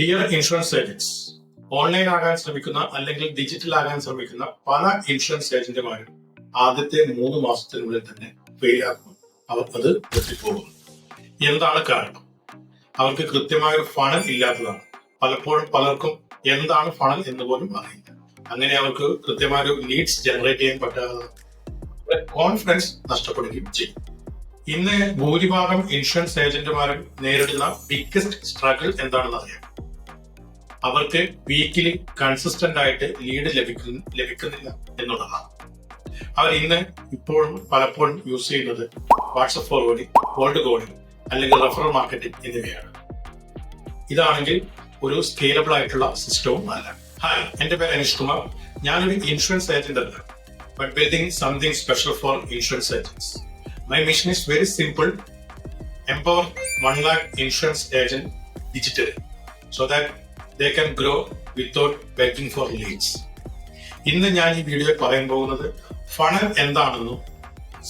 Dear insurance agents online ആകാൻ ശ്രമിക്കുന്ന അല്ലെങ്കിൽ ഡിജിറ്റൽ ആകാൻ ശ്രമിക്കുന്ന പല ഇൻഷുറൻസ് ഏജന്റുമാരും ആദ്യത്തെ മൂന്ന് മാസത്തിനുള്ളിൽ തന്നെ ഫെയിൽ ആകുന്നു അവർ അത് നിർത്തിപ്പോകുന്നു. എന്താണ് കാരണം? അവർക്ക് കൃത്യമായ ഒരു ഫണൽ ഇല്ലാത്തതാണ്. പലപ്പോഴും പലർക്കും എന്താണ് ഫണൽ എന്ന് പോലും അറിയില്ല. അങ്ങനെ അവർക്ക് കൃത്യമായ ഒരു ലീഡ്സ് ജനറേറ്റ് ചെയ്യാൻ പറ്റാതെ കോൺഫിഡൻസ് നഷ്ടപ്പെടുകയും ചെയ്യും. ഇന്ന് ഭൂരിഭാഗം ഇൻഷുറൻസ് ഏജന്റുമാരും നേരിടുന്ന ബിഗ്ഗസ്റ്റ് സ്ട്രഗിൾ എന്താണെന്ന് അറിയാം അവർക്ക് വീക്കിലി കൺസിസ്റ്റന്റ് ആയിട്ട് ലീഡ് ലഭിക്കുന്ന ലഭിക്കുന്നില്ല എന്നുള്ളതാണ്. അവർ ഇന്ന് ഇപ്പോഴും പലപ്പോഴും യൂസ് ചെയ്യുന്നത് വാട്സപ്പ് ഫോർവേഡിംഗ് കോൾഡ് കോളിംഗ് അല്ലെങ്കിൽ റെഫറൽ മാർക്കറ്റിംഗ് എന്നിവയാണ്. ഇതാണെങ്കിൽ ഒരു സ്കേലബിൾ ആയിട്ടുള്ള സിസ്റ്റവും അല്ല. ഹായ് എന്റെ പേര് അനീഷ് കുമാർ. ഞാനൊരു ഇൻഷുറൻസ് ഏജന്റ് അല്ല. But building something special for insurance agents my mission is very simple empower 1 lakh insurance agent digitally so that they can grow without begging for leads ഇന്ന് ഞാൻ ഈ വീഡിയോയിൽ പറയാൻ പോകുന്നത് ഫണൽ എന്താണെന്നും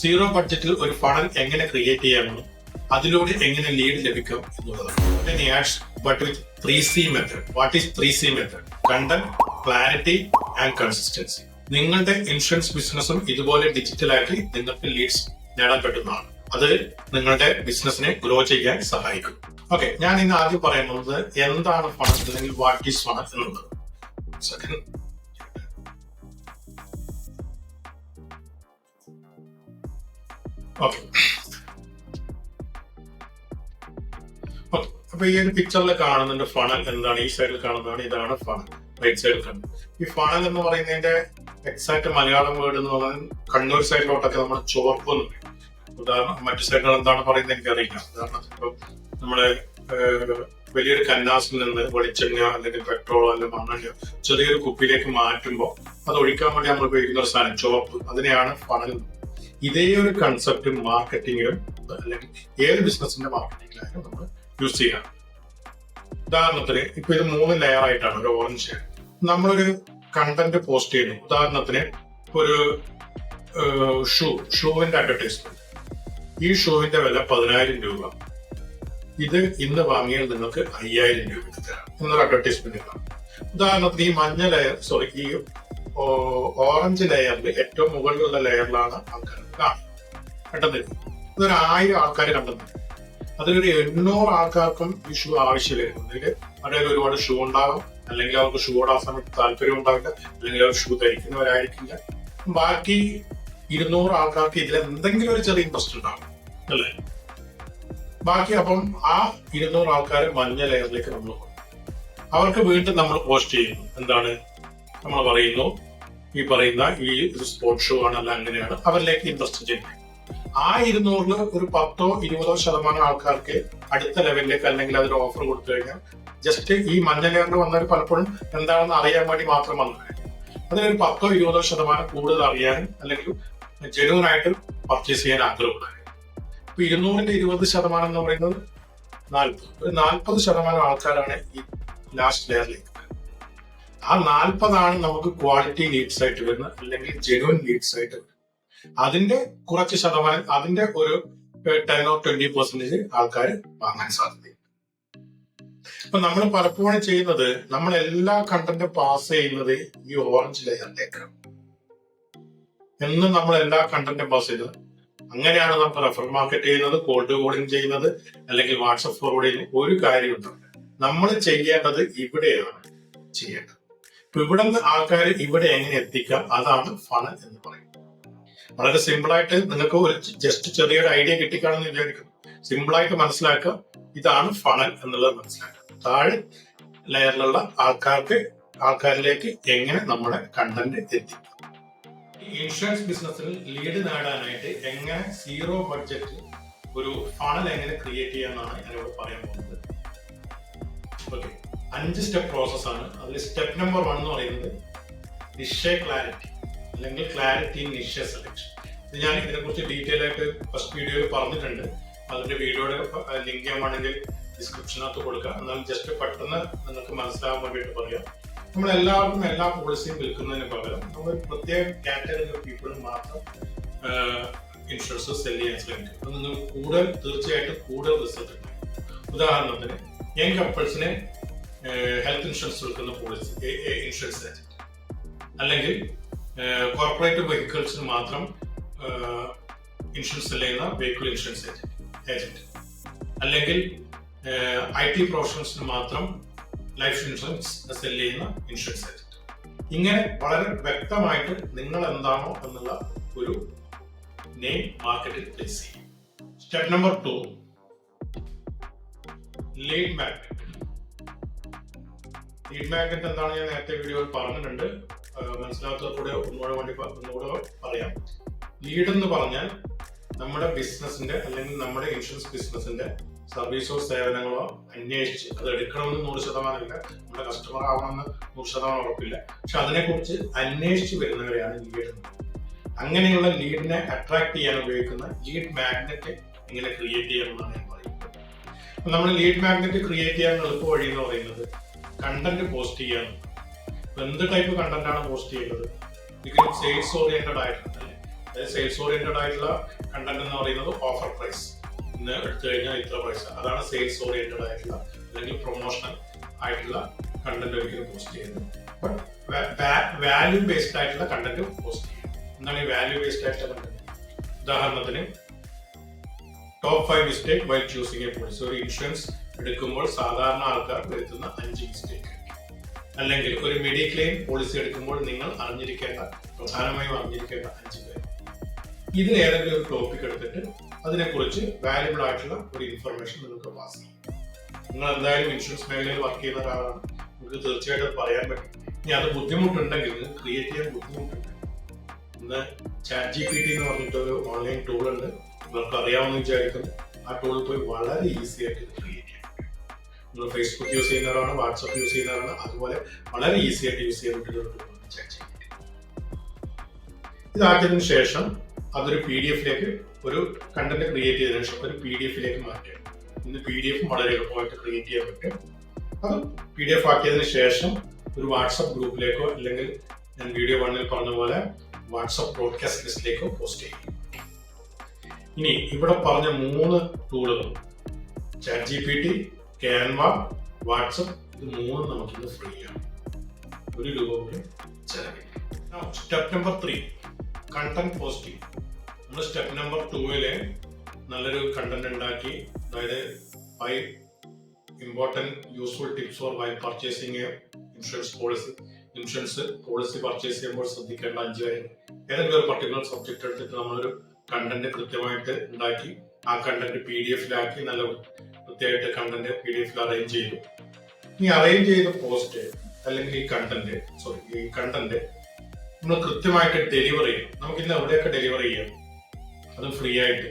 സീറോ ബഡ്ജറ്റിൽ ഒരു ഫണൽ എങ്ങനെ ക്രിയേറ്റ് ചെയ്യാമെന്നും അതിലൂടെ എങ്ങനെ ലീഡ് ലഭിക്കും എന്നുള്ളതാണ്. But with three C method what is three C method content clarity and consistency നിങ്ങളുടെ ഇൻഷുറൻസ് ബിസിനസ്സും ഇതുപോലെ ഡിജിറ്റലായിട്ട് നിങ്ങൾക്ക് ലീഡ്സ് നേടാൻ പറ്റുന്നതാണ്. അത് നിങ്ങളുടെ ബിസിനസിനെ ഗ്രോ ചെയ്യാൻ സഹായിക്കും. ഓക്കെ ഞാൻ ഇന്ന് ആദ്യം പറയുന്നത് എന്താണ് പണം അല്ലെങ്കിൽ വാട്ട് ഈസ് പണം എന്നുള്ളത്. സെക്കൻഡ് ഓക്കെ അപ്പൊ ഈ ഒരു പിക്ചറിൽ കാണുന്നുണ്ട് ഫണൽ എന്താണ് ഈ സൈഡിൽ കാണുന്നതാണ് ഇതാണ് ഫണൽ റൈറ്റ് സൈഡിൽ കാണുന്നത്. ഈ ഫണൽ എന്ന് പറയുന്നതിന്റെ എക്സാക്ട് മലയാളം വേർഡ് എന്ന് പറയുന്നത് കണ്ണൂർ സൈഡിലോട്ടൊക്കെ നമ്മൾ ചോർപ്പ് എന്ന് പറയും ഉദാഹരണം മറ്റു സൈഡുകൾ എന്താണ് പറയുന്നത് എനിക്കറിയില്ല. ഉദാഹരണത്തിന് ഇപ്പം നമ്മൾ വലിയൊരു കന്നാസിൽ നിന്ന് വെളിച്ചെണ്ണ അല്ലെങ്കിൽ പെട്രോൾ അല്ലെങ്കിൽ മണ്ണെണ്ണ ചെറിയൊരു കുപ്പിയിലേക്ക് മാറ്റുമ്പോൾ അത് ഒഴിക്കാൻ വേണ്ടി നമ്മൾ ഉപയോഗിക്കുന്ന ഒരു സാധനം ചുവപ്പ് അതിനെയാണ് ഫണൽ ഇതേ ഒരു കൺസെപ്റ്റ് മാർക്കറ്റിംഗിലും അല്ലെങ്കിൽ ഏത് ബിസിനസിന്റെ മാർക്കറ്റിംഗിലായാലും നമ്മൾ യൂസ് ചെയ്യാം ഉദാഹരണത്തിന് ഇപ്പൊ ഇത് മൂന്ന് ലെയർ ആയിട്ടാണ് ഒരു ഓറഞ്ച് നമ്മളൊരു കണ്ടന്റ് പോസ്റ്റ് ചെയ്യുന്നു. ഉദാഹരണത്തിന് ഒരു ഷൂ ഷൂവിന്റെ അഡ്വർടൈസ്മെന്റ് ഈ ഷൂവിന്റെ വില പതിനായിരം രൂപ. ഇത് ഇന്ന് വാങ്ങിയാൽ നിങ്ങൾക്ക് അയ്യായിരം രൂപയ്ക്ക് തരാം. എന്നൊരു അഡ്വർടൈസ്മെന്റ് കാണാം ഉദാഹരണത്തിന് ഈ മഞ്ഞ ലെയർ സോറി ഈ ഓറഞ്ച് ലെയറിൽ ഏറ്റവും മുകളിലുള്ള ലെയറിലാണ് ആൾക്കാർ കാണുന്നത്. കണ്ടെന്നില്ല ഇതൊരു ആയിരം ആൾക്കാർ കണ്ടെന്നില്ല അതിലൊരു എണ്ണൂറ് ആൾക്കാർക്കും ഈ ഷൂ ആവശ്യമില്ലായിരുന്നു അതിൽ അവരുടെ ഒരുപാട് ഷൂ ഉണ്ടാകും അല്ലെങ്കിൽ അവർക്ക് ഷൂ ഇടാൻ സമയത്ത് താല്പര്യം ഉണ്ടാവില്ല. അല്ലെങ്കിൽ അവർ ഷൂ ധരിക്കുന്നവരായിരിക്കില്ല. ബാക്കി ഇരുന്നൂറ് ആൾക്കാർക്ക് ഇതിൽ എന്തെങ്കിലും ഒരു ചെറിയ ഇൻട്രസ്റ്റ് ഉണ്ടാകും അല്ലേ? ബാക്കി അപ്പം ആ ഇരുന്നൂറ് ആൾക്കാരെ മഞ്ഞ ലെയറിലേക്ക് നമ്മൾ അവർക്ക് വീണ്ടും നമ്മൾ പോസ്റ്റ് ചെയ്യുന്നു. എന്താണ്? നമ്മൾ പറയുന്നു ഈ പറയുന്ന ഈ സ്പോർട്സ് ഷോ ആണ് അല്ല അങ്ങനെയാണ് അവരിലേക്ക് ഇൻട്രസ്റ്റ് ചെയ്യുന്നത്. ആ ഇരുന്നൂറിൽ ഒരു പത്തോ ഇരുപതോ ശതമാനം ആൾക്കാർക്ക് അടുത്ത ലെവലിലേക്ക് അല്ലെങ്കിൽ അതിന് ഓഫർ കൊടുത്തു കഴിഞ്ഞാൽ ജസ്റ്റ് ഈ മഞ്ഞ ലെയറിൽ വന്നവർ പലപ്പോഴും എന്താണെന്ന് അറിയാൻ വേണ്ടി മാത്രം അതിന് ഒരു പത്തോ ഇരുപതോ ശതമാനം കൂടുതൽ അറിയാനും അല്ലെങ്കിൽ ജെനുവൻ ആയിട്ട് പർച്ചേസ് ചെയ്യാൻ ആഗ്രഹമുണ്ടായിരുന്നു ഇപ്പൊ ഇരുന്നൂറിന്റെ ഇരുപത് ശതമാനം എന്ന് പറയുന്നത് നാൽപ്പത് ഒരു നാൽപ്പത് ശതമാനം ആൾക്കാരാണ് ഈ ലാസ്റ്റ് ലെയറിലേക്ക് ആ നാൽപ്പതാണ് നമുക്ക് ക്വാളിറ്റി ലീഡ്സ് ആയിട്ട് വരുന്നത് അല്ലെങ്കിൽ ജെനുവൻ ലീഡ്സ് ആയിട്ട് വരുന്നത്. അതിന്റെ കുറച്ച് ശതമാനം അതിന്റെ ഒരു ടെൻ ഓർ ട്വന്റി പെർസെന്റേജ് ആൾക്കാർ വാങ്ങാൻ സാധ്യതയുണ്ട്. അപ്പൊ നമ്മൾ പലപ്പോഴും ചെയ്യുന്നത് നമ്മൾ എല്ലാ കണ്ടന്റും പാസ് ചെയ്യുന്നത് ഈ ഓറഞ്ച് ലെയറിലേക്കാണ് എന്നും നമ്മൾ എല്ലാ കണ്ടന്റും പാസ് ചെയ്തത് അങ്ങനെയാണ് നാം റെഫർ മാർക്കറ്റ് ചെയ്യുന്നത് കോൾഡ് കോളിംഗ് ചെയ്യുന്നത് അല്ലെങ്കിൽ വാട്സപ്പ് ഫോർവേഡ് ചെയ്യുന്നത് ഒരു കാര്യമുണ്ട് നമ്മൾ ചെയ്യേണ്ടത് ഇവിടെയാണ് ചെയ്യേണ്ടത്. ഇപ്പൊ ഇവിടെ നിന്ന് ആൾക്കാർ ഇവിടെ എങ്ങനെ എത്തിക്കാം അതാണ് ഫണൽ എന്ന് പറയുന്നത്. വളരെ സിമ്പിൾ ആയിട്ട് നിങ്ങൾക്ക് ഒരു ജസ്റ്റ് ചെറിയൊരു ഐഡിയ കിട്ടിക്കാണെന്ന് വിചാരിക്കുന്നു. സിമ്പിൾ ആയിട്ട് മനസ്സിലാക്കുക ഇതാണ് ഫണൽ എന്നുള്ളത് മനസ്സിലാക്കുക. താഴെ ലെയറിലുള്ള ആൾക്കാർക്ക് ആൾക്കാരിലേക്ക് എങ്ങനെ നമ്മുടെ കണ്ടന്റ് എത്തിക്കും? ഇൻഷുറൻസ് ബിസിനസ്സിൽ ലീഡ് നേടാനായിട്ട് എങ്ങനെ സീറോ ബഡ്ജറ്റ് ഒരു ഫണൽ എങ്ങനെ ക്രിയേറ്റ് ചെയ്യാമെന്നാണ് ഞാനിവിടെ പറയാൻ പോകുന്നത്. ഓക്കെ അഞ്ച് സ്റ്റെപ്പ് പ്രോസസ് ആണ്. അതിൽ സ്റ്റെപ്പ് നമ്പർ വൺ എന്ന് പറയുന്നത് നിഷ ക്ലാരിറ്റി അല്ലെങ്കിൽ ക്ലാരിറ്റി നിഷ സെലക്ഷൻ ഇത് ഞാൻ ഇതിനെക്കുറിച്ച് ഡീറ്റെയിൽ ആയിട്ട് ഫസ്റ്റ് വീഡിയോയിൽ പറഞ്ഞിട്ടുണ്ട്. അതിന്റെ വീഡിയോയുടെ ലിങ്ക് ഞാൻ വേണമെങ്കിൽ ഡിസ്ക്രിപ്ഷനകത്ത് കൊടുക്കാം. എന്നാലും ജസ്റ്റ് പെട്ടെന്ന് നിങ്ങൾക്ക് മനസ്സിലാവാൻ വേണ്ടിയിട്ട് പറയാം. നമ്മൾ എല്ലാവർക്കും എല്ലാ പോളിസിയും വിൽക്കുന്നതിന് പകരം നമ്മൾ പ്രത്യേക കാറ്റഗറി ഓഫ് പീപ്പിളിന് മാത്രം ഇൻഷുറൻസ് സെൽ ചെയ്യാൻ ശ്രമിക്കും. അപ്പോൾ നിങ്ങൾ കൂടുതൽ തീർച്ചയായിട്ടും കൂടുതൽ റിസൾട്ട് ഉദാഹരണത്തിന് യങ് കപ്പിൾസിനെ ഹെൽത്ത് ഇൻഷുറൻസ് വിൽക്കുന്ന പോളിസി ഇൻഷുറൻസ് ഏജന്റ് അല്ലെങ്കിൽ കോർപ്പറേറ്റ് വെഹിക്കിൾസിന് മാത്രം ഇൻഷുറൻസ് സെൽ ചെയ്യുന്ന വെഹിക്കിൾ ഇൻഷുറൻസ് ഏജന്റ് ഏജന്റ് അല്ലെങ്കിൽ ഐ ടി പ്രൊഫഷണൽസിന് മാത്രം ലൈഫ് ഇൻഷുറൻസ് സെൽ ചെയ്യുന്ന ഇൻഷുറൻസ് ഏജന്റ് ഇങ്ങനെ വളരെ വ്യക്തമായിട്ട് നിങ്ങൾ എന്താണോ എന്നുള്ള ഒരു നെയിം മാർക്കറ്റിൽ പ്ലേസ് ചെയ്യും. Step number two lead magnet lead magnet എന്താണ് ഞാൻ നേരത്തെ വീഡിയോയിൽ പറഞ്ഞിട്ടുണ്ട്. മനസ്സിലാത്തവർ കൂടെ ഒന്നുകൂടെ വേണ്ടി ഒന്നുകൂടെ പറയാം. ലീഡ് എന്ന് പറഞ്ഞാൽ നമ്മുടെ ബിസിനസിന്റെ അല്ലെങ്കിൽ നമ്മുടെ ഇൻഷുറൻസ് ബിസിനസിന്റെ സർവീസോ സേവനങ്ങളോ അന്വേഷിച്ച് അത് എടുക്കണമെന്ന് നൂറ് ശതമാനമില്ല നമ്മുടെ കസ്റ്റമർ ആവണമെന്ന് നൂറ് ശതമാനം ഉറപ്പില്ല. പക്ഷെ അതിനെക്കുറിച്ച് അന്വേഷിച്ച് വരുന്നവരെയാണ് ലീഡ്. അങ്ങനെയുള്ള ലീഡിനെ അട്രാക്ട് ചെയ്യാൻ ഉപയോഗിക്കുന്ന ലീഡ് മാഗ്നറ്റ് എങ്ങനെ ക്രിയേറ്റ് ചെയ്യാമെന്നാണ് ഞാൻ പറയുന്നത്. നമ്മൾ ലീഡ് മാഗ്നറ്റ് ക്രിയേറ്റ് ചെയ്യാൻ എളുപ്പ വഴി എന്ന് പറയുന്നത് കണ്ടന്റ് പോസ്റ്റ് ചെയ്യാൻ. എന്ത് ടൈപ്പ് കണ്ടന്റ് ആണ് പോസ്റ്റ് ചെയ്യേണ്ടത്? സെയിൽസ് ഓറിയന്റഡ് ആയിട്ടുണ്ട് അതായത് സെയിൽസ് ഓറിയന്റഡ് ആയിട്ടുള്ള കണ്ടന്റ് എന്ന് പറയുന്നത് ഓഫർ പ്രൈസ് എടുത്തു കഴിഞ്ഞാൽ ഇത്ര പൈസ അതാണ് സെയിൽസ് ഓറിയന്റഡ് ആയിട്ടുള്ള അല്ലെങ്കിൽ പ്രൊമോഷണൽ ആയിട്ടുള്ള കണ്ടന്റ് ഒരിക്കലും പോസ്റ്റ് ചെയ്യുന്നത്. വാല്യൂ ബേസ്ഡ് ആയിട്ടുള്ള കണ്ടന്റ് പോസ്റ്റ് ചെയ്യും എന്താണ് ഈ വാല്യൂ ബേസ്ഡ് ആയിട്ടുള്ള കണ്ടന്റ് ഉദാഹരണത്തിന് top five mistake why choosing a policy ഒരു ഇൻഷുറൻസ് എടുക്കുമ്പോൾ സാധാരണ ആൾക്കാർ വരുത്തുന്ന അഞ്ച് മിസ്റ്റേക്ക് അല്ലെങ്കിൽ ഒരു മെഡിക്ലെയിം പോളിസി എടുക്കുമ്പോൾ നിങ്ങൾ അറിഞ്ഞിരിക്കേണ്ട പ്രധാനമായും അറിഞ്ഞിരിക്കേണ്ട അഞ്ച് പേര്. ഇതിൽ ഏതെങ്കിലും ഒരു ടോപ്പിക് എടുത്തിട്ട് അതിനെക്കുറിച്ച് വാല്യുബിൾ ആയിട്ടുള്ള ഒരു ഇൻഫർമേഷൻ നിങ്ങൾക്ക് പാസ് ചെയ്യും. നിങ്ങൾ എന്തായാലും ഇൻഷുറൻസ് മേഖലയിൽ വർക്ക് ചെയ്യുന്ന ഒരാളാണ്. നിങ്ങൾക്ക് തീർച്ചയായിട്ടും പറയാൻ പറ്റും. ഇനി അത് ബുദ്ധിമുട്ടുണ്ടെങ്കിൽ ക്രിയേറ്റ് ചെയ്യാൻ ബുദ്ധിമുട്ടുണ്ട്. ഇന്ന് ചാറ്റ് ജി പി ടി എന്ന് പറഞ്ഞിട്ട് ഒരു ഓൺലൈൻ ടൂൾ ഉണ്ട്. നിങ്ങൾക്ക് അറിയാമെന്ന് വിചാരിക്കുന്നു. ആ ടൂളിൽ പോയി വളരെ ഈസി ആയിട്ട് ക്രിയേറ്റ് ചെയ്യാം നിങ്ങൾ ഫേസ്ബുക്ക് യൂസ് ചെയ്യുന്നവരാണ് വാട്സപ്പ് യൂസ് ചെയ്യുന്നവരാണ് അതുപോലെ വളരെ ഈസി ആയിട്ട് യൂസ് ചെയ്യാൻ പറ്റുന്ന ഒരു ടൂളാണ് ചാറ്റ് ജി പി ടി ഇതാക്കിയതിനു ശേഷം അതൊരു പി ഡി എഫിലേക്ക് ഒരു കണ്ടന്റ് ക്രിയേറ്റ് ചെയ്തതിനു ശേഷം ഒരു പി ഡി എഫിലേക്ക് മാറ്റുക. ഇന്ന് പി ഡി എഫ് വളരെ എളുപ്പമായിട്ട് ക്രിയേറ്റ് ചെയ്യാൻ പറ്റും. അത് പി ഡി എഫ് ആക്കിയതിനു ശേഷം ഒരു വാട്സപ്പ് ഗ്രൂപ്പിലേക്കോ അല്ലെങ്കിൽ ഞാൻ വീഡിയോ വണ്ണിൽ പറഞ്ഞ പോലെ വാട്സപ്പ് ബ്രോഡ്കാസ്റ്റ് ലിസ്റ്റിലേക്കോ പോസ്റ്റ് ചെയ്യും ഇനി ഇവിടെ പറഞ്ഞ മൂന്ന് ടൂളുകൾ chat G P T Canva WhatsApp ഇത് മൂന്നും നമുക്കിന്ന് ഫ്രീ ആണ്. ഒരു രൂപ പോലും ചെലവില്ല step number three content posting നമ്മൾ സ്റ്റെപ്പ് നമ്പർ ടൂവിൽ നല്ലൊരു കണ്ടന്റ് ഉണ്ടാക്കി. അതായത് five important useful tips for buy purchasing insurance policy insurance policy purchase ചെയ്യുമ്പോൾ ശ്രദ്ധിക്കേണ്ട അഞ്ച് കാര്യങ്ങൾ ഏതെങ്കിലും ഒരു പർട്ടിക്കുലർ സബ്ജക്റ്റ് എടുത്തിട്ട് നമ്മളൊരു കണ്ടന്റ് കൃത്യമായിട്ട് ഉണ്ടാക്കി ആ കണ്ടന്റ് പി ഡി എഫിലാക്കി നല്ല കൃത്യമായിട്ട് കണ്ടന്റ് പി ഡി എഫിൽ അറേഞ്ച് ചെയ്തു. ഈ അറേഞ്ച് ചെയ്ത പോസ്റ്റ് അല്ലെങ്കിൽ ഈ കണ്ടന്റ് സോറി ഈ കണ്ടന്റ് നമ്മൾ കൃത്യമായിട്ട് ഡെലിവർ ചെയ്യും നമുക്ക് ഇന്ന് എവിടെയൊക്കെ ഡെലിവർ ചെയ്യാം? അത് ഫ്രീ ആയിട്ട്.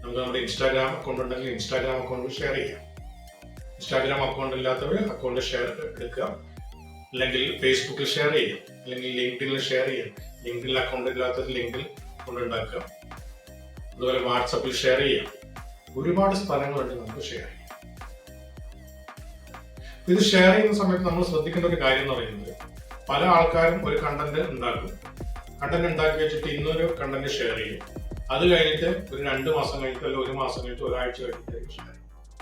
നമുക്ക് നമ്മുടെ ഇൻസ്റ്റാഗ്രാം അക്കൗണ്ട് ഉണ്ടെങ്കിൽ ഇൻസ്റ്റാഗ്രാം അക്കൗണ്ട് ഷെയർ ചെയ്യാം. ഇൻസ്റ്റാഗ്രാം അക്കൗണ്ട് ഇല്ലാത്തവർ അക്കൗണ്ട് ഷെയർ എടുക്കുക. അല്ലെങ്കിൽ ഫേസ്ബുക്കിൽ ഷെയർ ചെയ്യാം അല്ലെങ്കിൽ ലിങ്ക്ഡിനിൽ ഷെയർ ചെയ്യാം ലിങ്ക്ഡിൽ അക്കൗണ്ട് ഇല്ലാത്തവർ ലിങ്കിൽ അക്കൗണ്ട് ഉണ്ടാക്കുക. അതുപോലെ വാട്സപ്പിൽ ഷെയർ ചെയ്യാം ഒരുപാട് സ്ഥലങ്ങളുണ്ട് നമുക്ക് ഷെയർ ചെയ്യാം ഇത് ഷെയർ ചെയ്യുന്ന സമയത്ത് നമ്മൾ ശ്രദ്ധിക്കേണ്ട ഒരു കാര്യം എന്ന് പറയുന്നത് പല ആൾക്കാരും ഒരു കണ്ടന്റ് ഉണ്ടാക്കും. കണ്ടന്റ് ഉണ്ടാക്കി വെച്ചിട്ട് ഇന്നൊരു കണ്ടന്റ് ഷെയർ ചെയ്യും. അത് കഴിഞ്ഞിട്ട് ഒരു രണ്ട് മാസം കഴിഞ്ഞിട്ട് അല്ലെങ്കിൽ ഒരു മാസം കഴിഞ്ഞിട്ട് ഒരാഴ്ച കഴിഞ്ഞിട്ട്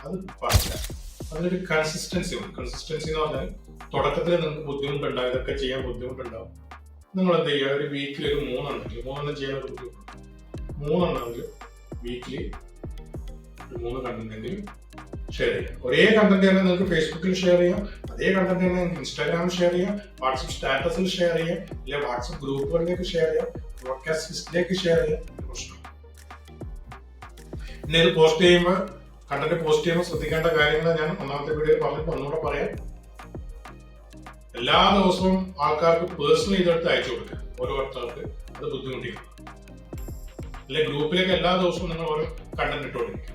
അത് പാടില്ല. അതിനൊരു കൺസിസ്റ്റൻസി ഉണ്ട്. കൺസിസ്റ്റൻസി എന്ന് പറഞ്ഞാൽ തുടക്കത്തിൽ നിങ്ങൾക്ക് ബുദ്ധിമുട്ടുണ്ടാവും ഇതൊക്കെ ചെയ്യാൻ ബുദ്ധിമുട്ടുണ്ടാവും. നിങ്ങൾ എന്ത് ചെയ്യുക? ഒരു വീക്കിലി ഒരു മൂന്നെണ്ണമെങ്കിൽ മൂന്നെണ്ണം ചെയ്യാൻ ബുദ്ധിമുട്ടുണ്ട് മൂന്നെണ്ണമെങ്കിൽ വീക്കിലി ഒരു മൂന്ന് കണ്ടന്റെങ്കിലും ഷെയർ ചെയ്യാം. ഒരേ കണ്ടന്റ് തന്നെ നിങ്ങൾക്ക് ഫേസ്ബുക്കിൽ ഷെയർ ചെയ്യാം അതേ കണ്ടന്റ് തന്നെ നിങ്ങൾക്ക് ഇൻസ്റ്റാഗ്രാമിൽ ഷെയർ ചെയ്യാം വാട്സപ്പ് സ്റ്റാറ്റസിൽ ഷെയർ ചെയ്യാം അല്ലെങ്കിൽ വാട്സപ്പ് ഗ്രൂപ്പുകളിലേക്ക് ഷെയർ ചെയ്യാം ബ്രോഡ്കാസ്റ്റ് ലിസ്റ്റിലേക്ക് ഷെയർ ചെയ്യാം. പ്രശ്നം. പിന്നെ ഇത് പോസ്റ്റ് ചെയ്യുമ്പോൾ കണ്ടന്റ് പോസ്റ്റ് ചെയ്യുമ്പോൾ ശ്രദ്ധിക്കേണ്ട കാര്യങ്ങൾ ഞാൻ ഒന്നാമത്തെ വീഡിയോയിൽ പറഞ്ഞിട്ട് ഒന്നുകൂടെ പറയാം. എല്ലാ ദിവസവും ആൾക്കാർക്ക് പേഴ്സണലി ഇതെടുത്ത് അയച്ചു കൊടുക്കുക. ഓരോരുത്തർക്ക് അത് ബുദ്ധിമുട്ടിക്കും. അല്ലെ ഗ്രൂപ്പിലേക്ക് എല്ലാ ദിവസവും നിങ്ങൾ ഓരോ കണ്ടന്റ് ഇട്ടുകൊണ്ടിരിക്കും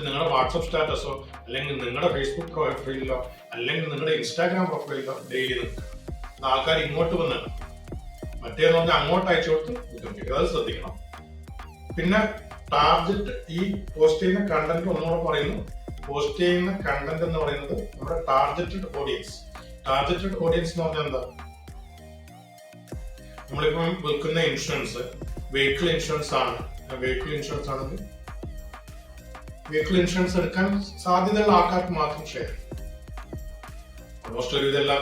നിങ്ങളുടെ വാട്സപ്പ് സ്റ്റാറ്റസോ അല്ലെങ്കിൽ നിങ്ങളുടെ ഫേസ്ബുക്ക് പ്രൊഫൈലിലോ അല്ലെങ്കിൽ നിങ്ങളുടെ ഇൻസ്റ്റാഗ്രാം പ്രൊഫൈലിലോ ഡെയിലി നിൽക്കുക. ആൾക്കാർ ഇങ്ങോട്ട് വന്ന് മറ്റേന്ന് പറഞ്ഞാൽ അങ്ങോട്ട് അയച്ചു കൊടുത്ത് ബുദ്ധിമുട്ടിക്കുക അത് ശ്രദ്ധിക്കണം. പിന്നെ ടാർഗറ്റ് ഈ പോസ്റ്റ് ചെയ്യുന്ന കണ്ടന്റ് ഒന്നുകൂടെ പറയുന്നു. പോസ്റ്റ് ചെയ്യുന്ന കണ്ടന്റ് എന്ന് പറയുന്നത് നമ്മുടെ ടാർഗറ്റഡ് ഓഡിയൻസ് ടാർഗറ്റഡ് ഓഡിയൻസ് എന്ന് പറഞ്ഞാൽ എന്താ? നമ്മളിപ്പം വിൽക്കുന്ന ഇൻഷുറൻസ് വെഹിക്കിൾ ഇൻഷുറൻസ് ആണ്. വെഹിക്കിൾ ഇൻഷുറൻസ് ആണെങ്കിൽ വെഹിക്കിൾ ഇൻഷുറൻസ് എടുക്കാൻ സാധ്യതയുള്ള ആൾക്കാർക്ക് മാത്രം ഷെയർ ഓൾമോസ്റ്റ് ഒരു ഇതെല്ലാം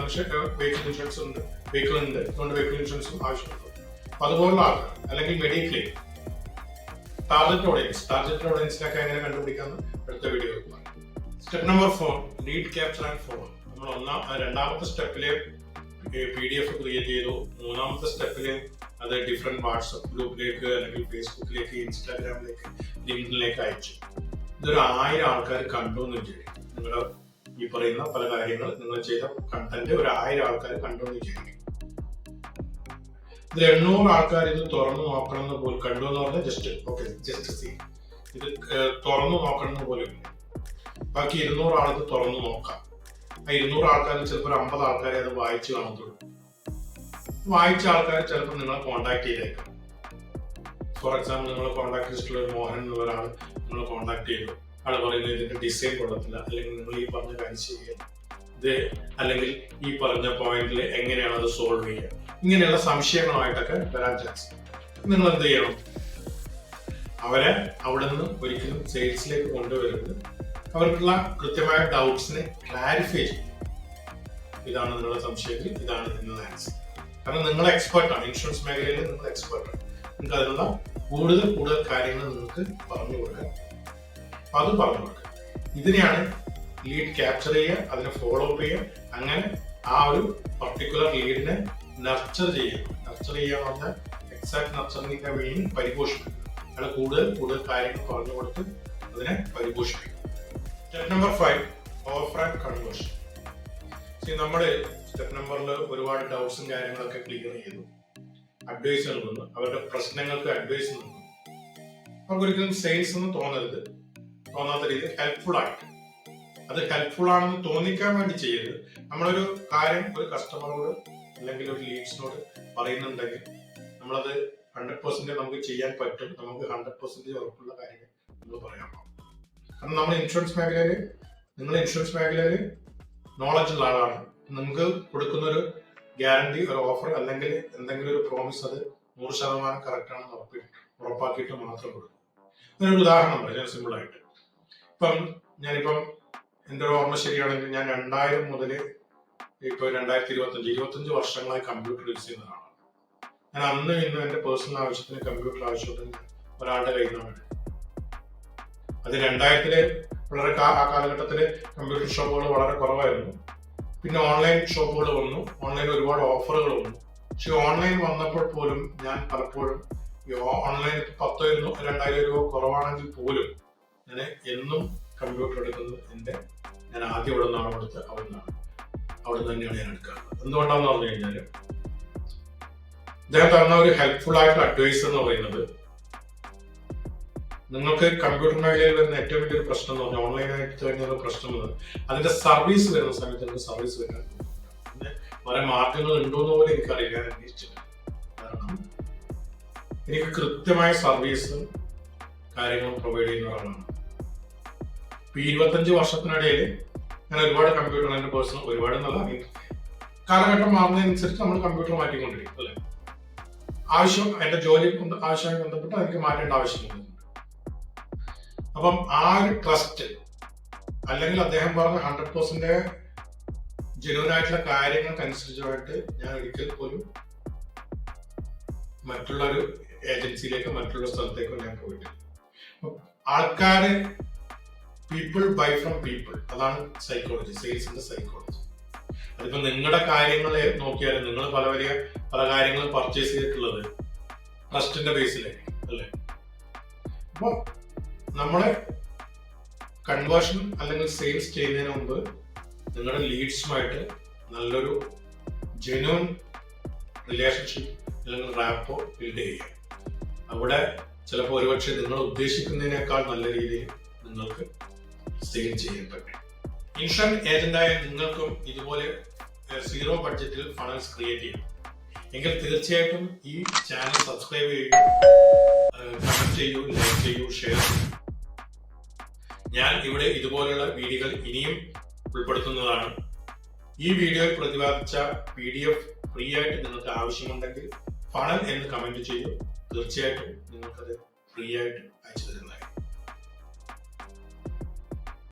വെഹിക്കിൾ ഇൻഷുറൻസ് ഉണ്ട്. വെഹിക്കിൾ ഉണ്ട്. അതുകൊണ്ട് വെഹിക്കിൾ ഇൻഷുറൻസും ആവശ്യമുണ്ട്. അതുപോലുള്ള ആൾക്കാർ അല്ലെങ്കിൽ മെഡിക്ലെയിം ടാർജറ്റ് ഓഡിയൻസ് ടാർജറ്റ് ഓഡിയൻസിനൊക്കെ എങ്ങനെ കണ്ടുപിടിക്കാമെന്ന് അടുത്ത video step number four lead capture and follow നമ്മൾ ഒന്നാം രണ്ടാമത്തെ സ്റ്റെപ്പിൽ പി ഡി എഫ് ക്രിയേറ്റ് ചെയ്തു. മൂന്നാമത്തെ സ്റ്റെപ്പിൽ അത് ഡിഫറെന്റ് വാട്സപ്പ് ഗ്രൂപ്പിലേക്ക് അല്ലെങ്കിൽ ഫേസ്ബുക്കിലേക്ക് ഇൻസ്റ്റാഗ്രാമിലേക്ക് ലിങ്കിലേക്ക് അയച്ചു. ഇതൊരു ആയിരം ആൾക്കാർ കണ്ടു എന്ന് വിചാരിക്കും. നിങ്ങൾ ഈ പറയുന്ന പല കാര്യങ്ങൾ നിങ്ങൾ ചെയ്ത കണ്ടന്റ് ഒരു ആയിരം ആൾക്കാർ കണ്ടു എന്ന് വിചാരിക്കും. ഇത് എണ്ണൂറ് ആൾക്കാർ ഇത് തുറന്നു നോക്കണം എന്ന് പോലും കണ്ടു എന്ന് പറഞ്ഞാൽ ജസ്റ്റ് ഓക്കെ ജസ്റ്റ് സീ ഇത് തുറന്നു നോക്കണം എന്ന് പോലും ബാക്കി ഇരുന്നൂറ് ആൾക്ക് തുറന്നു നോക്കാം. ആ ഇരുന്നൂറ് ആൾക്കാർ ചിലപ്പോൾ ഒരു അമ്പത് ആൾക്കാരെ അത് വായിച്ചു കാണത്തുള്ളൂ. വായിച്ച ആൾക്കാർ ചിലപ്പോൾ നിങ്ങളെ കോണ്ടാക്ട് ചെയ്തേക്കാം. ഫോർ എക്സാമ്പിൾ നിങ്ങൾ കോൺടാക്ട് ലിസ്റ്റിലുള്ള ഒരു മോഹൻ എന്നവരാണ് നിങ്ങൾ കോണ്ടാക്ട് ചെയ്തു ആൾ പറയുന്നത് ഇതിന്റെ ഡിസൈൻ കൊള്ളത്തില്ല. അല്ലെങ്കിൽ നിങ്ങൾ ഈ പറഞ്ഞ കാര്യം ചെയ്യുക. ഇത് അല്ലെങ്കിൽ ഈ പറഞ്ഞ പോയിന്റിൽ എങ്ങനെയാണ് അത് സോൾവ് ചെയ്യുക. ഇങ്ങനെയുള്ള സംശയങ്ങളുമായിട്ടൊക്കെ വരാൻ ചാൻസ് നിങ്ങൾ എന്ത് ചെയ്യണം? അവരെ അവിടെ നിന്ന് ഒരിക്കലും സെയിൽസിലേക്ക് കൊണ്ടുവരുന്നത് അവർക്കുള്ള കൃത്യമായ ഡൗട്ട്സിനെ ക്ലാരിഫൈ ചെയ്യും ഇതാണ് നിങ്ങളുടെ സംശയത്തിൽ ഇതാണ് നിങ്ങളുടെ ആൻസർ കാരണം നിങ്ങൾ എക്സ്പേർട്ടാണ് ഇൻഷുറൻസ് മേഖലയിൽ നിങ്ങൾ എക്സ്പേർട്ടാണ് നിങ്ങൾക്ക് അതിനുള്ള കൂടുതൽ കൂടുതൽ കാര്യങ്ങൾ നിങ്ങൾക്ക് പറഞ്ഞു കൊടുക്കാം. അപ്പൊ അത് പറഞ്ഞു കൊടുക്കുക ഇതിനെയാണ് ലീഡ് ക്യാപ്ചർ ചെയ്യുക അതിനെ ഫോളോ അപ്പ് ചെയ്യുക. അങ്ങനെ ആ ഒരു പർട്ടിക്കുലർ ലീഡിനെ നർച്ചർ ചെയ്യുക. നർച്ചർ ചെയ്യുക എന്ന് പറഞ്ഞാൽ എക്സാക്ട് നർച്ചറിങ്ങിന്റെ മീനിങ് പരിപോഷിപ്പിക്കുക. അയാൾ കൂടുതൽ കൂടുതൽ കാര്യങ്ങൾ പറഞ്ഞു കൊടുത്ത് അതിനെ പരിപോഷിപ്പിക്കുക. Step number five offer and conversion നമ്മുടെ സ്റ്റെപ്പ് നമ്പറിൽ ഒരുപാട് ഡൗട്ട്സും കാര്യങ്ങളൊക്കെ ക്ലിയർ ചെയ്തു അഡ്വൈസ് നൽകുന്നു അവരുടെ പ്രശ്നങ്ങൾക്ക് അഡ്വൈസ് നൽകുന്നു അവർക്ക് ഒരിക്കലും സെയിൽസ് എന്ന് തോന്നരുത്. തോന്നാത്ത രീതിയിൽ ഹെൽപ്ഫുൾ ആയിട്ട്. അത് ഹെൽപ്ഫുൾ ആണെന്ന് തോന്നിക്കാൻ വേണ്ടി ചെയ്യരുത്. നമ്മളൊരു കാര്യം ഒരു കസ്റ്റമറോട് അല്ലെങ്കിൽ ഒരു ലീഡ്സിനോട് പറയുന്നുണ്ടെങ്കിൽ നമ്മളത് ഹൺഡ്രഡ് പെർസെന്റ് നമുക്ക് ചെയ്യാൻ പറ്റും. നമുക്ക് ഹൺഡ്രഡ് പെർസെന്റേജ് ഉറപ്പുള്ള കാര്യങ്ങൾ നമ്മൾ പറയാൻ പാടും കാരണം നമ്മൾ ഇൻഷുറൻസ് മേഖലയിൽ നിങ്ങൾ ഇൻഷുറൻസ് മേഖലയിൽ നോളജ് ഉള്ള ആളാണ്. നിങ്ങൾക്ക് കൊടുക്കുന്ന ഒരു ഗ്യാരണ്ടി ഒരു ഓഫർ അല്ലെങ്കിൽ എന്തെങ്കിലും ഒരു പ്രോമിസ് അത് നൂറ് ശതമാനം കറക്റ്റ് ആണെന്ന് ഉറപ്പി ഉറപ്പാക്കിയിട്ട് മാത്രം കൊടുക്കും. അതിനൊരു ഉദാഹരണം പറയാം സിമ്പിൾ ആയിട്ട്. ഇപ്പം ഞാനിപ്പം എന്റെ ഒരു ഓർമ്മ ശരിയാണെങ്കിൽ ഞാൻ രണ്ടായിരം മുതൽ ഇപ്പൊ രണ്ടായിരത്തി ഇരുപത്തഞ്ച് ഇരുപത്തഞ്ച് വർഷങ്ങളായി കമ്പ്യൂട്ടർ യൂസ് ചെയ്യുന്ന ഞാൻ അന്ന് ഇന്നും എന്റെ പേഴ്സണൽ ആവശ്യത്തിന് കമ്പ്യൂട്ടർ ആവശ്യത്തിന് ഒരാളുടെ കയ്യിൽ നിന്നാണ്. അത് രണ്ടായിരത്തിലെ വളരെ ആ കാലഘട്ടത്തിൽ കമ്പ്യൂട്ടർ ഷോപ്പുകൾ വളരെ കുറവായിരുന്നു. പിന്നെ ഓൺലൈൻ ഷോപ്പുകൾ വന്നു. ഓൺലൈൻ ഒരുപാട് ഓഫറുകൾ വന്നു. പക്ഷെ ഓൺലൈൻ വന്നപ്പോൾ പോലും ഞാൻ പലപ്പോഴും ഈ ഓൺലൈൻ പത്തോ രണ്ടായിരം രൂപ കുറവാണെങ്കിൽ പോലും ഞാൻ എന്നും കമ്പ്യൂട്ടർ എടുക്കുന്നത് എന്റെ ഞാൻ ആദ്യം ഇവിടെ നിന്നാണ് കൊടുത്ത് അവിടെ നിന്നാണ്. അവിടെ നിന്ന് തന്നെയാണ് ഞാൻ എടുക്കാറുള്ളത്. എന്തുകൊണ്ടാന്ന് പറഞ്ഞു കഴിഞ്ഞാൽ അദ്ദേഹം തന്ന ഒരു ഹെൽപ്ഫുൾ ആയിട്ടുള്ള അഡ്വൈസ് എന്ന് പറയുന്നത് നിങ്ങൾക്ക് കമ്പ്യൂട്ടർ മേഖലയിൽ വരുന്ന ഏറ്റവും വലിയൊരു പ്രശ്നം എന്ന് പറഞ്ഞാൽ ഓൺലൈനായിട്ട് വരുന്ന പ്രശ്നം അതിന്റെ സർവീസ് വരുന്ന സമയത്ത് അതിന്റെ സർവീസ് വരാൻ പിന്നെ വേറെ മാർഗങ്ങൾ ഉണ്ടോ എന്ന് പോലും എനിക്കറിയില്ല. അന്വേഷിച്ചില്ല കാരണം എനിക്ക് കൃത്യമായ സർവീസും കാര്യങ്ങളും പ്രൊവൈഡ് ചെയ്യുന്ന ഒരാളാണ്. ഇരുപത്തഞ്ച് വർഷത്തിനിടയിൽ ഞാൻ ഒരുപാട് കമ്പ്യൂട്ടർ എന്റെ പേഴ്സണൽ ഒരുപാട് നല്ല കാലഘട്ടം മാറുന്നതിനനുസരിച്ച് നമ്മൾ കമ്പ്യൂട്ടർ മാറ്റിക്കൊണ്ടിരിക്കും അല്ലെ? ആവശ്യം എന്റെ ജോലി ആവശ്യമായി ബന്ധപ്പെട്ട് എനിക്ക് മാറ്റേണ്ട ആവശ്യമുണ്ട് അപ്പം ആ ഒരു ട്രസ്റ്റ് അല്ലെങ്കിൽ അദ്ദേഹം പറഞ്ഞ ഹൺഡ്രഡ് പെർസെന്റ് ജനുവൻ ആയിട്ടുള്ള കാര്യങ്ങൾക്കനുസരിച്ചുമായിട്ട് ഞാൻ ഒരിക്കൽ പോലും മറ്റുള്ള ഒരു ഏജൻസിയിലേക്കോ മറ്റുള്ള സ്ഥലത്തേക്കോ ഞാൻ പോയിട്ടില്ല. ആൾക്കാർ പീപ്പിൾ ബൈ ഫ്രം പീപ്പിൾ അതാണ് സൈക്കോളജി സെയിൽസിന്റെ സൈക്കോളജി അതിപ്പോ നിങ്ങളുടെ കാര്യങ്ങളെ നോക്കിയാലും നിങ്ങൾ പല വലിയ പല കാര്യങ്ങളും പർച്ചേസ് ചെയ്തിട്ടുള്ളത് ട്രസ്റ്റിന്റെ ബേസിലായിരിക്കും അല്ലേ? അപ്പൊ നമ്മളെ കൺവേർഷൻ അല്ലെങ്കിൽ സെയിൽസ് ചെയ്യുന്നതിന് മുമ്പ് നിങ്ങളുടെ ലീഡ്സുമായിട്ട് നല്ലൊരു ജെന്യൂൻ റിലേഷൻഷിപ്പ് അല്ലെങ്കിൽ റാപ്പോ ബിൽഡ് ചെയ്യുക. അവിടെ ചിലപ്പോൾ ഒരുപക്ഷെ നിങ്ങൾ ഉദ്ദേശിക്കുന്നതിനേക്കാൾ നല്ല രീതിയിൽ നിങ്ങൾക്ക് സെയിൽ ചെയ്യാൻ പറ്റും. ഇൻഷുറൻസ് ഏജന്റായ നിങ്ങൾക്കും ഇതുപോലെ സീറോ ബഡ്ജറ്റിൽ ഫണൽസ് ക്രിയേറ്റ് ചെയ്യും. എങ്കിൽ തീർച്ചയായിട്ടും ഈ ചാനൽ സബ്സ്ക്രൈബ് ചെയ്യൂ കമന്റ് ചെയ്യൂ ലൈക്ക് ചെയ്യൂ ഷെയർ ചെയ്യൂ. ഞാൻ ഇവിടെ ഇതുപോലുള്ള വീഡിയോകൾ ഇനിയും ഉൾപ്പെടുത്തുന്നതാണ്. ഈ വീഡിയോയിൽ പ്രതിപാദിച്ച പി ഡി എഫ് ഫ്രീ ആയിട്ട് നിങ്ങൾക്ക് ആവശ്യമുണ്ടെങ്കിൽ ഫണൽ എന്ന് കമന്റ് ചെയ്യൂ തീർച്ചയായിട്ടും നിങ്ങൾക്കത് ഫ്രീ ആയിട്ട് അയച്ചു തരുന്നതായിരിക്കും.